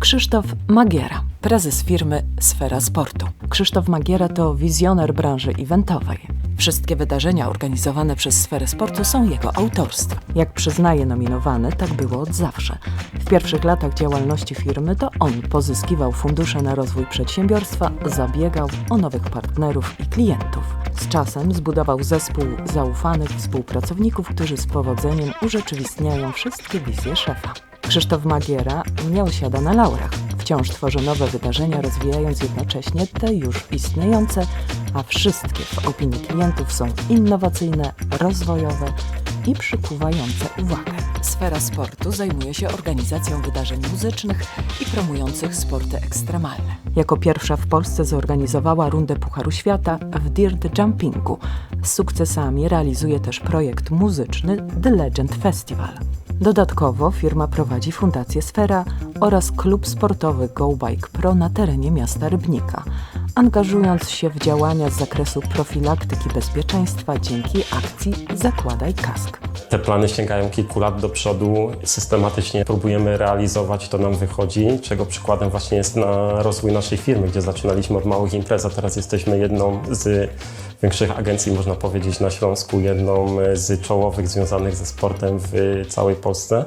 Krzysztof Magiera, prezes firmy Sfera Sportu. Krzysztof Magiera to wizjoner branży eventowej. Wszystkie wydarzenia organizowane przez Sferę Sportu są jego autorstwem. Jak przyznaje nominowany, tak było od zawsze. W pierwszych latach działalności firmy to on pozyskiwał fundusze na rozwój przedsiębiorstwa, zabiegał o nowych partnerów i klientów. Z czasem zbudował zespół zaufanych współpracowników, którzy z powodzeniem urzeczywistniają wszystkie wizje szefa. Krzysztof Magiera nie osiada na laurach. Wciąż tworzy nowe wydarzenia, rozwijając jednocześnie te już istniejące, a wszystkie w opinii klientów są innowacyjne, rozwojowe i przykuwające uwagę. Sfera sportu zajmuje się organizacją wydarzeń muzycznych i promujących sporty ekstremalne. Jako pierwsza w Polsce zorganizowała rundę Pucharu Świata w dirt jumpingu. Z sukcesami realizuje też projekt muzyczny The Legend Festival. Dodatkowo firma prowadzi Fundację Sfera oraz klub sportowy Go Bike Pro na terenie miasta Rybnika, angażując się w działania z zakresu profilaktyki bezpieczeństwa dzięki akcji Zakładaj Kask. Te plany sięgają kilku lat do przodu. Systematycznie próbujemy realizować, to nam wychodzi, czego przykładem właśnie jest na rozwój naszej firmy, gdzie zaczynaliśmy od małych imprez, a teraz jesteśmy jedną z większych agencji, można powiedzieć, na Śląsku, jedną z czołowych związanych ze sportem w całej Polsce.